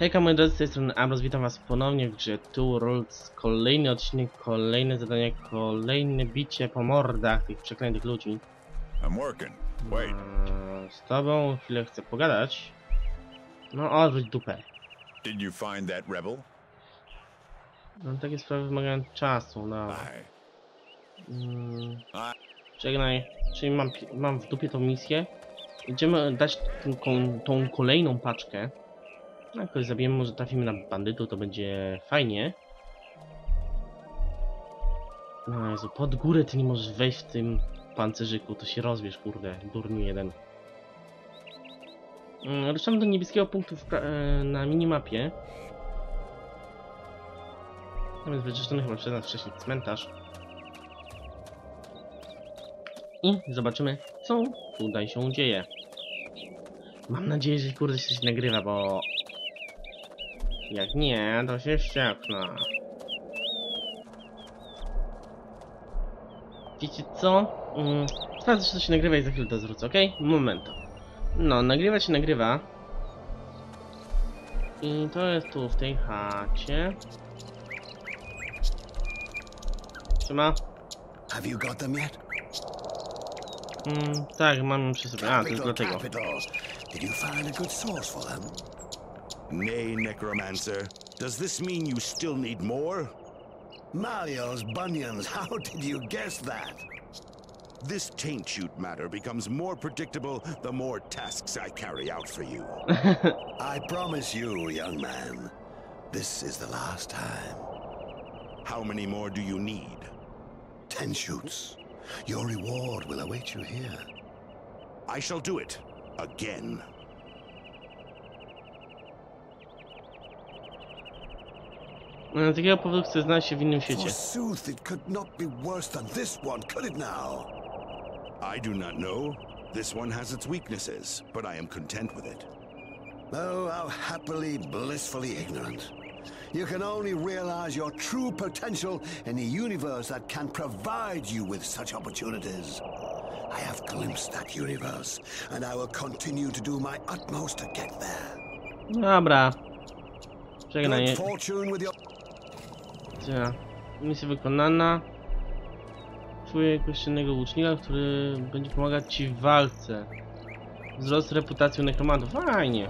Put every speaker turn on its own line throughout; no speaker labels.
Hejka moi drodzy, z tej strony Amros, witam was ponownie w grze Two Worlds. Kolejny odcinek, kolejne zadanie, kolejne bicie po mordach tych przeklętych ludzi.
I'm working. Wait.
Eee, Z tobą chwilę chcę pogadać. No, odwróć dupę.
Did you find that rebel?
No, takie sprawy wymagają czasu, no. Mm, żegnaj. Czyli mam, mam w dupie tą misję. Idziemy dać tą, tą kolejną paczkę. Jakoś zabijemy, może trafimy na bandytów, to będzie fajnie. No Jezu, pod górę ty nie możesz wejść w tym pancerzyku, to się rozwiesz, kurde, durniu jeden. Mm, Ruszamy do niebieskiego punktu e, na minimapie. Tam jest wyczyszczony chyba przez nas wcześniej cmentarz. I zobaczymy, co tutaj się dzieje. Mam nadzieję, że kurde się nagrywa, bo... Jak nie, to się wścieknę. Wiecie co? Mm, sprawdzę, czy to się nagrywa i za chwilę to zwrócę, ok? Moment. No, nagrywa się nagrywa. I to jest tu, w tej chacie. Trzyma?
Have you got them yet?
Mm, tak, mam przy sobie. A, to jest dlatego.
Did you find a good source for them?
Nay, Necromancer. Does this mean you still need more?
Mario's bunions. How did you guess that?
This taint shoot matter becomes more predictable the more tasks I carry out for you.
I promise you, young man, this is the last time.
How many more do you need?
Ten shoots. Your reward will await you here.
I shall do it. Again.
Z takiego powodu chcę znaleźć się w innym świecie.
Forsooth, it could not be worse than this one, could it now?
I do not know. This one has its weaknesses, but I am content with it.
Oh, how happily, blissfully ignorant. You can only realize your true potential in a universe that can provide you with such opportunities. I have glimpsed that universe, and I will continue to do my utmost to get there.
Dobra. Żegnaj.
Good fortune with your.
Dobra. Misja wykonana. Czuję kościelnego łucznika, który będzie pomagać ci w walce. Wzrost reputacji nekromantów. Fajnie.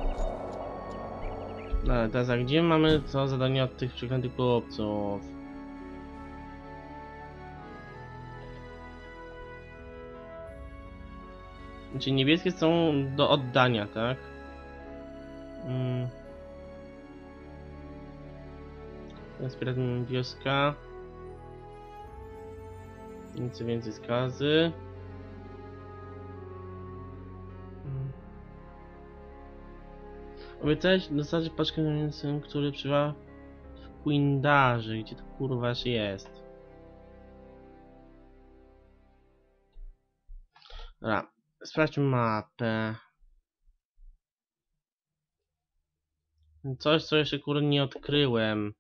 Dobra, teraz a gdzie mamy co zadanie od tych przeklętych chłopców? Znaczy niebieskie są do oddania, tak? Mm. Teraz piratem wioska. Nic więcej skazy. Mm. Obiecałeś dostarczyć paczkę z mięsem, który przybywa w Quindarze. Gdzie to kurwa się jest? Dobra, sprawdźmy mapę. Coś, co jeszcze kurde nie odkryłem.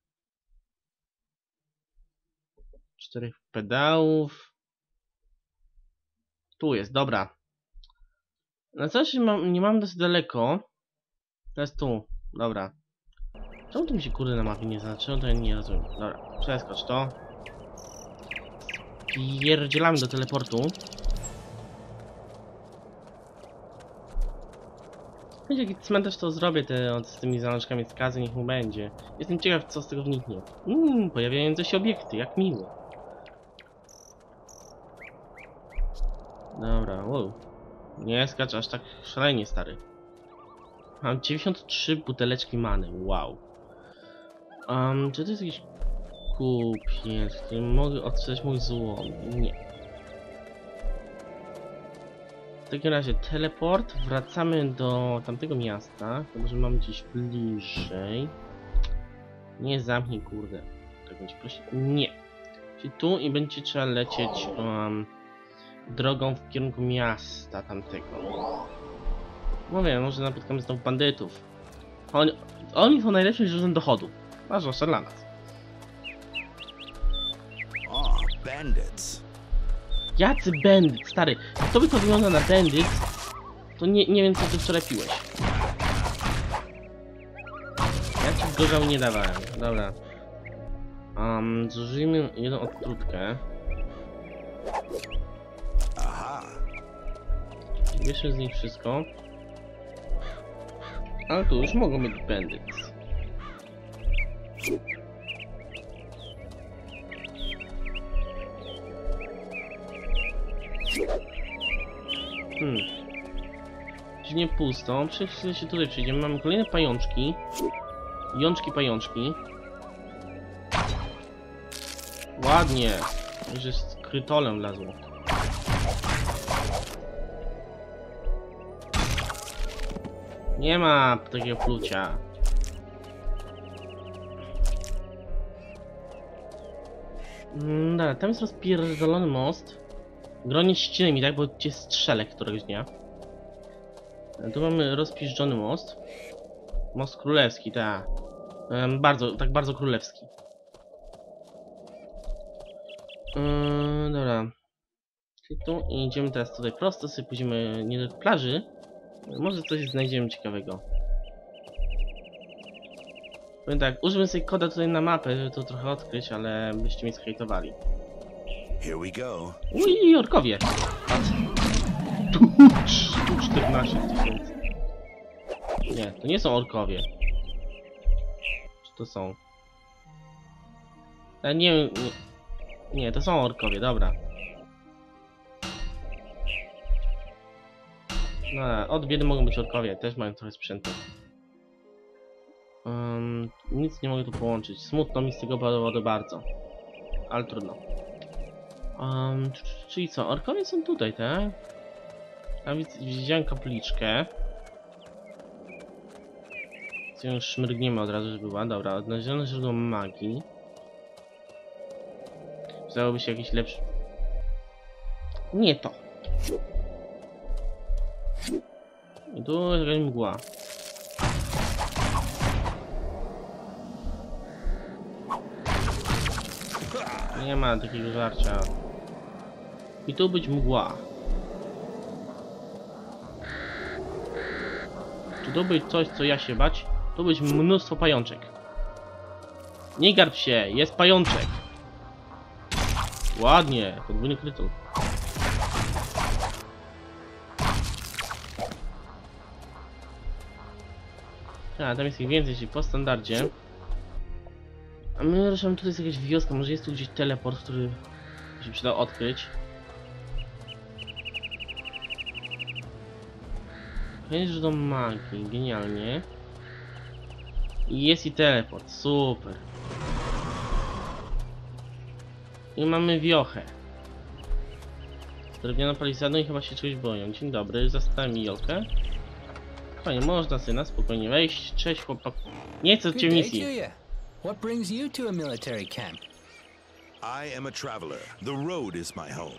Czterech pedałów. Tu jest, dobra. Na coś nie mam, nie mam dosyć daleko. To jest tu, dobra. Czemu to mi się kurde na mapie nie znaczyło? To ja nie rozumiem. Dobra, przeskocz to. Pierdzielamy do teleportu. Będzie jaki cmentarz to zrobię te, z tymi zalążkami skazy, niech mu będzie. Jestem ciekaw co z tego wniknie. Mmm, pojawiające się obiekty, jak miło. Dobra, wow. Nie skacz aż tak szalenie stary. Mam 93 buteleczki many, wow. Um, czy to jest jakiś kupiec, mogę odczytać mój złom? Nie. W takim razie teleport, wracamy do tamtego miasta, chyba że mamy gdzieś bliżej. Nie zamknij kurde. Tak będzie prosić. Nie. Czyli tu i będzie trzeba lecieć um, drogą w kierunku miasta tamtego. Mówię, może napotkamy znowu bandytów. Oni, oni są najlepszym źródłem dochodu. A zwłaszcza dla nas.
Ah, bandits.
Jacy bandyt, stary. Jak to by to wygląda na bandyt, to nie, nie wiem co ty wczoraj piłeś. gorzał nie dawałem. Dobra. Um, zużyjmy jedną odtrutkę. Bierzmy z nich wszystko. Ale tu już mogą być bandits. Hmm. Czy nie pusto? Przecież się tutaj przejdziemy. Mamy kolejne pajączki. Jączki pajączki. Ładnie. Że z krytolem wlazło. Nie ma takiego plucia. Mm, Dobra, tam jest rozpierdolony most. Gronie ściny mi, tak? Bo cię strzelę któregoś dnia. E, Tu mamy rozpiżdżony most. Most królewski, tak. Em, Bardzo, tak bardzo królewski. Yy, dobra. Tu idziemy teraz tutaj prosto, sobie pójdziemy nie do plaży. Może coś znajdziemy ciekawego. Powiem tak, użyłem sobie koda tutaj na mapę, żeby to trochę odkryć, ale byście mnie zhejtowali.
Here we go.
Uj, orkowie! Tu 14 tysięcy. Nie, to nie są orkowie. Czy to są? Ja nie. Nie, nie, to są orkowie, dobra. No, od biedy mogą być orkowie, też mają trochę sprzętu. Um, nic nie mogę tu połączyć. Smutno mi z tego powodu bardzo. Ale trudno. Um, czyli co, orkowie są tutaj, tak? A więc widziałem kapliczkę. Co już szmrgniemy od razu, żeby była. Dobra, odnalezione źródło magii. Przydałoby się jakiś lepszy... Nie to. I tu jest jakaś mgła. Nie ma takiego żarcia. I tu być mgła. Czy tu być coś, co ja się bać? Tu być mnóstwo pajączek. Nie garb się, jest pajączek. Ładnie, podwójny krytul. A, tam jest ich więcej, czyli po standardzie. A my ruszamy tutaj jest jakaś wioska, może jest tu gdzieś teleport, który się przyda odkryć. Chęć do magii, genialnie. I jest i teleport, super. I mamy wiochę. Z drewnianą palisadą i chyba się czegoś boją. Dzień dobry, zastałem Jolkę. Fajnie, można sobie na spokojnie wejść. Cześć chłopak. Nie chcę cię misji.
What brings you to a military camp?
I am a traveler. The road is my home.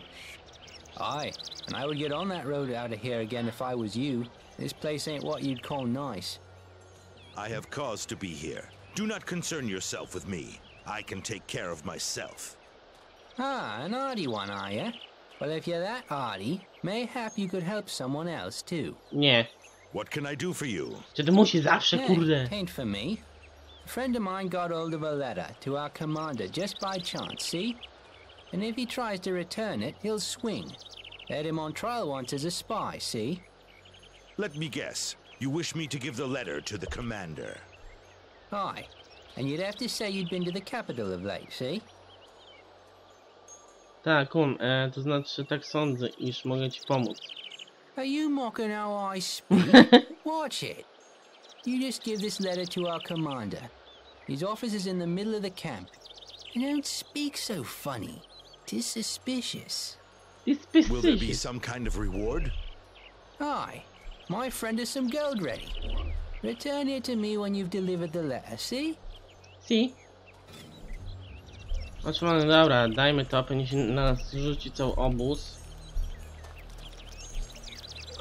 Aye, and I would get on that road out of here again if I was you. This place ain't what you'd call nice.
I have cause to be here. Do not concern yourself with me. I can take care of myself.
Ah, an arty one, are you? Well, if you're that arty, mayhap you could help someone else too.
Nie.
What can I do for you?
Czy ty musi zawsze,
Hey,
kurde.
tain't for me. A friend of mine got hold of a letter to our commander just by chance, see? And if he tries to return it, he'll swing. They had him on trial once as a spy, see?
Let me guess. You wish me to give the letter to the commander.
Aye. And you'd have to say you'd been to the capital of late, see?
Tak, kum, e, to znaczy tak sądzę, iż mogę ci pomóc.
Are you mocking how I speak? Watch it. You just give this letter to our commander. His office is in the middle of the camp. And don't speak so funny. Tis suspicious.
It's
Will there be some kind of reward?
Aye. My friend has some gold ready. Return it to me when you've delivered the letter, see?
Si. Otrzymane, dobra, dajmy to, pewnie się na nas rzuci cały obóz.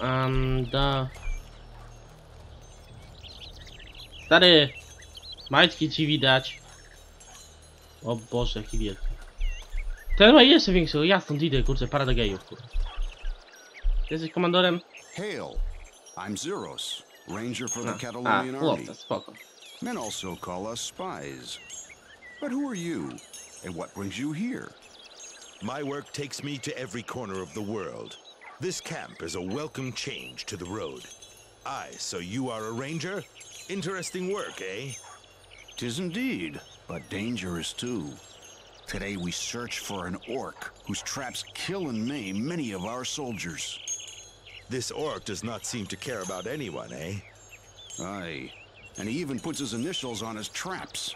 Um, da. Stary! Majtki ci widać. O Boże, jaki wielki. Ten ma jeszcze większego, ja stąd idę, kurczę, parada gejów, kurczę. Ty jesteś komandorem?
Hail. I'm Zeros, ranger for
A,
the
a
Catalonian Army.
chłopca, spoko.
Men also call us spies. But who are you? And what brings you here?
My work takes me to every corner of the world. This camp is a welcome change to the road. Aye, so you are a ranger? Interesting work, eh?
Tis indeed, but dangerous too. Today we search for an orc whose traps kill and maim many of our soldiers.
This orc does not seem to care about anyone, eh?
Aye, and he even puts his initials on his traps.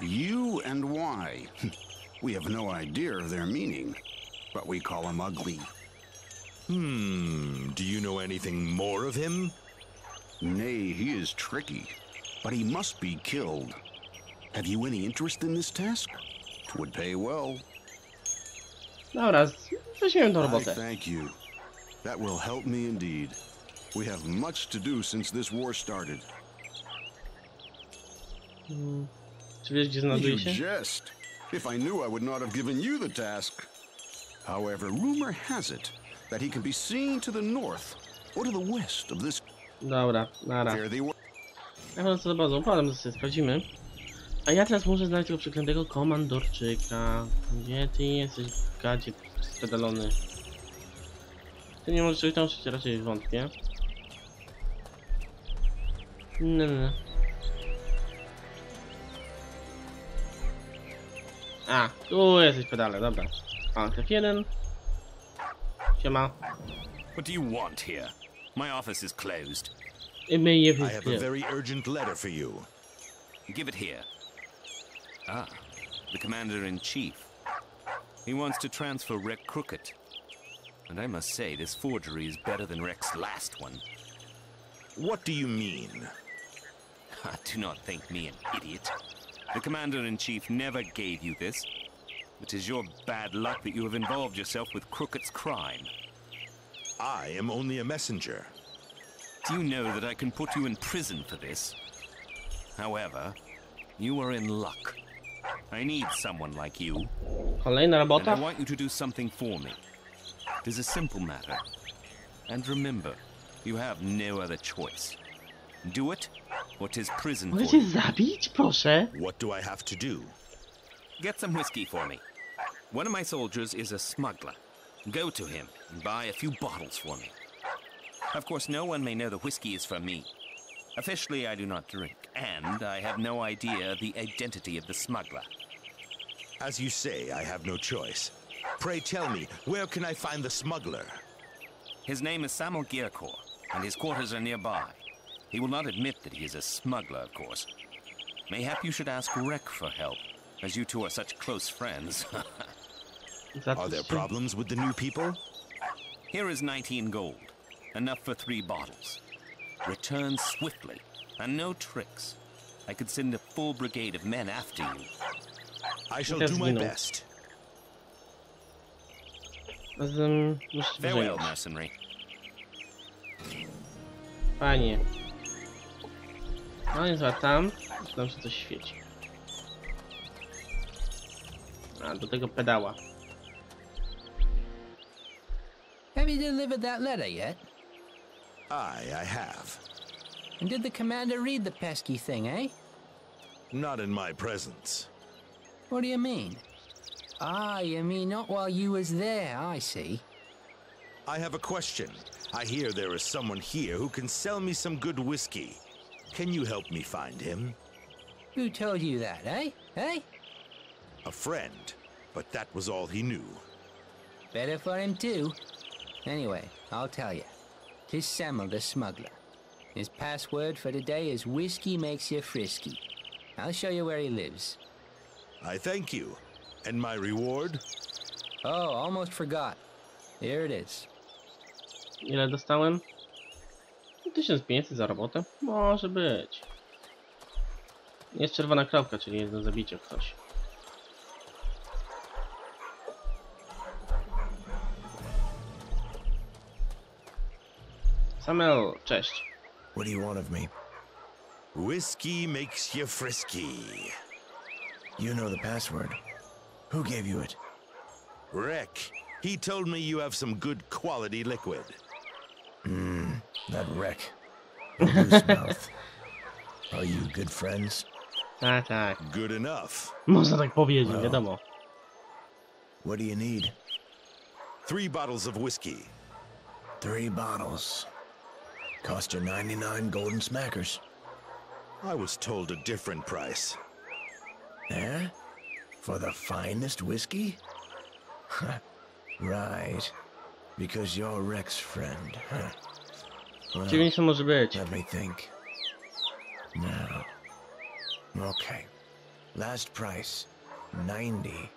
U and Y. We have no idea of their meaning, but we call him ugly.
Hmm, do you know anything more of him?
Nay, he is tricky, but he must be killed. Have you any interest in this task? Twould pay well.
Dobra, z- weźmiemy tą
I
robotę.
thank you. That will help me indeed. We have much to do since this war started.
Czy wiesz, gdzie
You
znajduje się?
jest. If I knew, I would not have given you the task. However, rumor has it that he can be seen to the north or to the west of this.
Dobra, nara. Ja wchodzę co do sobie sprawdzimy. A ja teraz muszę znaleźć tego przeklętego komandorczyka. Gdzie ty jesteś, gadzie spedalony? Ty nie możesz czegoś nauczyć, raczej wątpię. Nie, nie, nie. A, tu jesteś pedale, dobra. A, F1. Siema.
What do you want here? My office is closed.
I my je
I have a very urgent letter for you.
Give it here. Ah, the commander in chief. He wants to transfer Rek Crooked. And I must say, this forgery is better than Rek's last one.
What do you mean?
Do not think me an idiot. The commander in chief never gave you this. It is your bad luck that you have involved yourself with Crooked's crime.
I am only a messenger.
Do you know that I can put you in prison for this? However, you are in luck. I need someone like you,
Kolejna
and I want you to do something for me. It is a simple matter. And remember, you have no other choice. Do it, or 'tis prison for
Możecie
you.
zabić, proszę?
What do I have to do?
Get some whiskey for me. One of my soldiers is a smuggler. Go to him and buy a few bottles for me. Of course, no one may know the whiskey is from me. Officially, I do not drink, and I have no idea the identity of the smuggler.
As you say, I have no choice. Pray tell me, where can I find the smuggler?
His name is Samuel Gierkor, and his quarters are nearby. He will not admit that he is a smuggler, of course. Mayhap you should ask Rek for help, as you two are such close friends.
Are there problems with the new people?
Here is 19 gold, enough for three bottles. Return swiftly, and no tricks. I could send a full brigade of men after you.
I shall do my best.
Zatem muszę się
Farewell, mercenary.
Panie. No nie zwracam. Tam się coś świeci. A, do tego pedała.
Have you delivered that letter yet?
Aye, I have.
And did the commander read the pesky thing, eh?
Not in my presence.
What do you mean? Ah, you mean not while you was there, I see.
I have a question. I hear there is someone here who can sell me some good whiskey. Can you help me find him?
Who told you that, eh? Eh?
A friend, but that was all he knew.
Better for him too. Anyway, I'll tell you. Tis Samuel the smuggler. His password for today is whiskey makes you frisky. I'll show you where he lives.
I thank you. And my reward?
Oh, almost forgot. Here it is.
Ile dostałem? 1500 za robotę? Może być. Jest czerwona kropka, czyli jest do zabicia ktoś. Samuel, cześć.
What do you want of me?
Whiskey makes you frisky.
You know the password. Who gave you it?
Rick, he told me you have some good quality liquid.
Mmm, that wreck. Loose mouth. Are you good friends?
Tak, tak.
Good enough.
Można tak powiedzieć,
No.
wiadomo.
What do you need?
Three bottles of whiskey.
Three bottles. Cost you 99 golden smackers.
I was told a different price.
Eh? For the finest whiskey? right. Because you're Rex's friend, huh? Well,
90 może być.
let me think. Now. Okay. Last price. 90.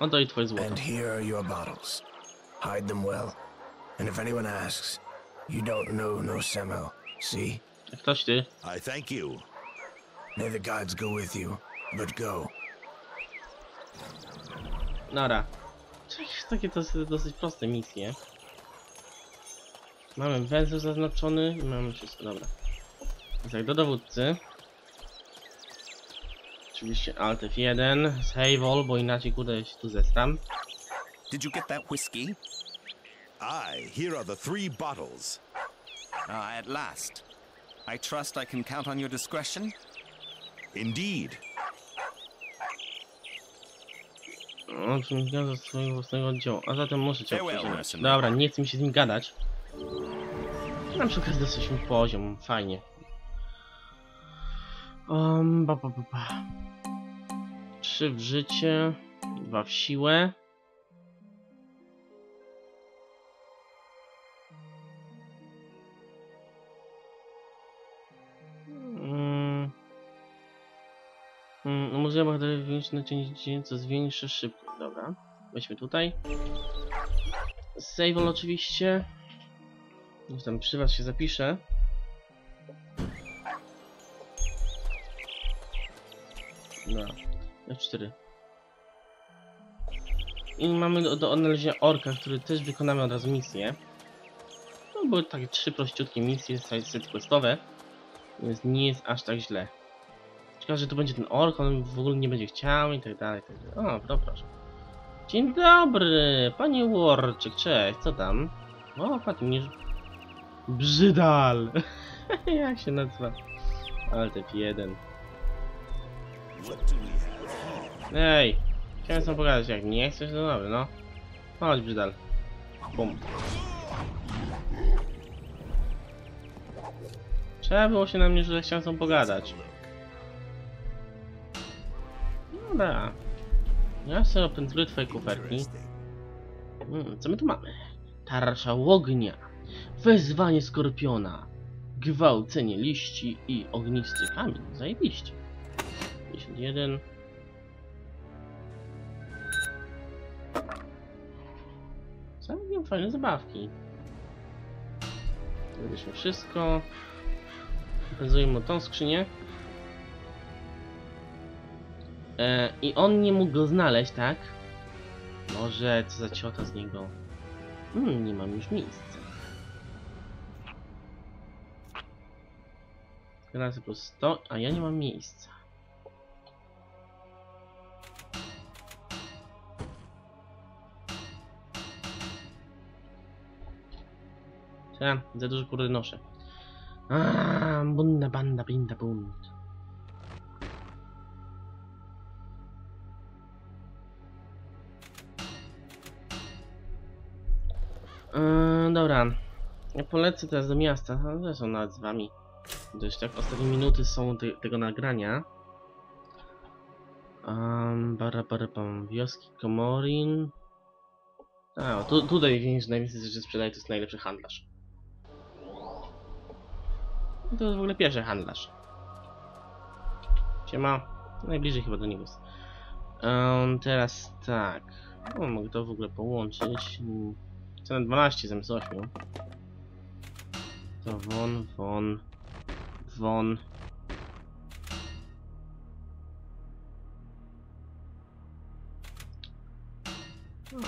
Oddaj twoje złoto.
And here are your bottles. Hide them well. And if anyone asks, you don't know no Semel. See?
Ktoś ty.
I thank you.
May the gods go with you. But go.
Nara. Takie to są dosyć proste misje. Mamy węzeł zaznaczony i mamy wszystko, dobra. Więc jak do dowódcy. Oczywiście Alt F1, Save All, bo inaczej kurde się tu zestam.
Did you get that whiskey?
Aye, here are the three bottles.
Ah, at last. I trust I can count on your discretion?
Indeed.
O czym zgadza swojego własnego oddziału. A zatem muszę cię
mercenary.
Dobra, nie chcę mi się z nim gadać. Na przykład dosyć mi poziom, fajnie. Um, ba, ba, ba, ba. Trzy w życie, dwa w siłę. Muzeum Magdaleny wyjąć na dzień dzień, co zwiększy szybkość. Dobra, weźmy tutaj. Save all oczywiście. Już tam przy was się zapiszę. No, F4. I mamy do, do odnalezienia orka, który też wykonamy od razu misję. No, były takie trzy prościutkie misje, side questowe. Więc nie jest aż tak źle. Ciekawe, że to będzie ten ork, on w ogóle nie będzie chciał i tak dalej, tak dalej. O, to proszę. Dzień dobry, panie Warczyk, cześć, co tam? O, patrz, mnie... Brzydal! Jak się nazywa? Ale te jeden. Ej, chciałem sam pogadać, jak nie chcesz, no dobra, no. Chodź, Brzydal. Bum. Trzeba było się na mnie, że chciałem sam pogadać. Dobra. Ja sobie opędzluję twoje kuferki. Hmm, co my tu mamy? Tarcza łognia. Wezwanie skorpiona. Gwałcenie liści i ognisty kamień. Zajebiście. 51. Całkiem fajne zabawki. Wybierzmy wszystko. Pokazujemy tą skrzynię. E, I on nie mógł go znaleźć, tak? Może co za ciota z niego. Hmm, nie mam już miejsca. Razy po 100, a ja nie mam miejsca. Ja, za dużo kurde noszę. Aaa, bunda banda binda bund. Yy, dobra. Ja polecę teraz do miasta. Zresztą nawet z wami. Dość tak ostatnie minuty są te, tego nagrania. Um, bara, bara, bam. Wioski Komorin. A, tu, tutaj więcej najwięcej rzeczy sprzedaje, to jest najlepszy handlarz. I to jest w ogóle pierwszy handlarz. Siema. Najbliżej chyba do niego jest. Um, teraz tak. O, mogę to w ogóle połączyć. Cenę 12 zamiast 8. To won, won, won.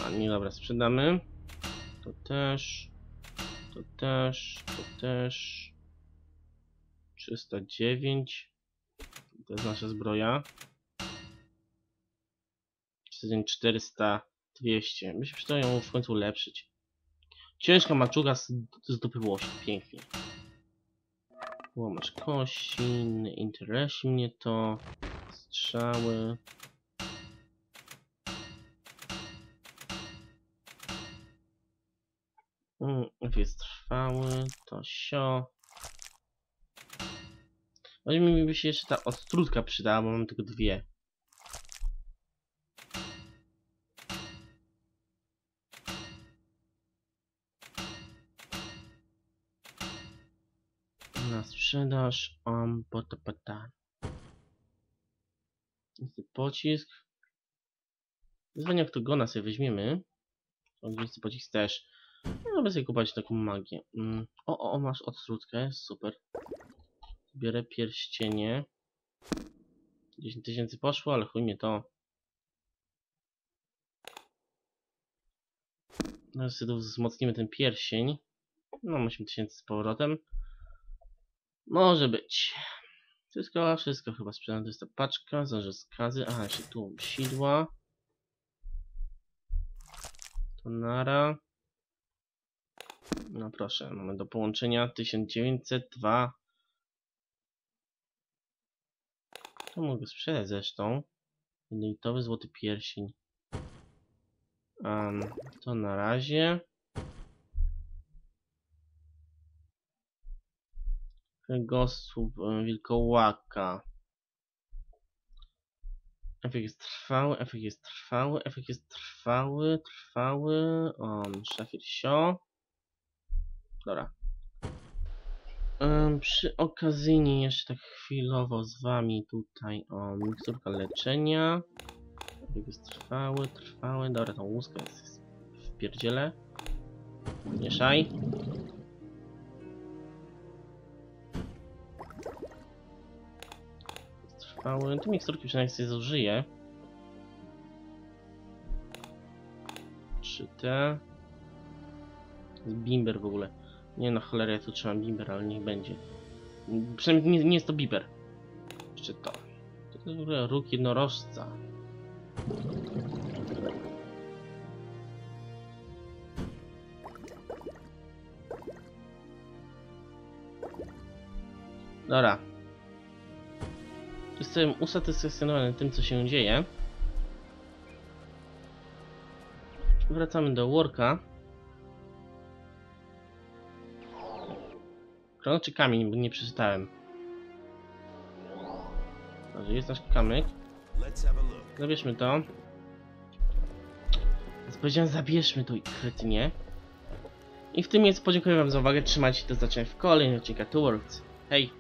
A, nie dobra, sprzedamy. To też. To też, to też. 309. To jest nasza zbroja. 400, 200. By się przydało ją w końcu ulepszyć. Ciężka maczuga z, z dupy włosi. Pięknie. Łomacz kości, nie interesuje mnie to. Strzały. Mm, jest trwały, to sio. Może mi by się jeszcze ta odtrutka przydała, bo mam tylko dwie. Sprzedaż, um, pota, pota. Jest pocisk. Wyzwanie oktogona sobie weźmiemy. Oczywiście pocisk też. No, bez kupować taką magię. Mm. O, o, o, masz odstrutkę, super. Biorę pierścienie. 10 tysięcy poszło, ale chuj mnie to. No wzmocnimy ten pierścień. No 8 tysięcy z powrotem. Może być. Wszystko, wszystko chyba sprzedam. To jest ta paczka, zdążę skazy. Aha, jeszcze tu sidła. To nara. No proszę, mamy do połączenia 1902. To mogę sprzedać zresztą. Jelitowy złoty pierścień. Um, to na razie. Kręgosłup e, wilkołaka. Efekt jest trwały, efekt jest trwały, efekt jest trwały, trwały. Um, szafir sio. Dobra. Em, przy okazyjnie jeszcze tak chwilowo z wami tutaj o miksturka leczenia. Efekt jest trwały, trwały. Dobra, tą łuskę jest w pierdziele. Mieszaj. Jest Trwały. Te miksturki przynajmniej sobie zużyję. Czy te? Bimber w ogóle. Nie no, cholera, ja tu trzymam bimber, ale niech będzie. Przynajmniej nie, nie jest to bimber. Jeszcze to. To jest w ogóle róg jednorożca. Dobra. Jestem usatysfakcjonowany tym, co się dzieje. Wracamy do worka. Krono czy kamień, bo nie przeczytałem. Dobrze, jest nasz kamyk. Zabierzmy to. Powiedziałem, zabierzmy to i kretynie. I w tym miejscu podziękuję wam za uwagę. Trzymajcie się do zobaczenia w kolejnym odcinku Two Worlds. Hej!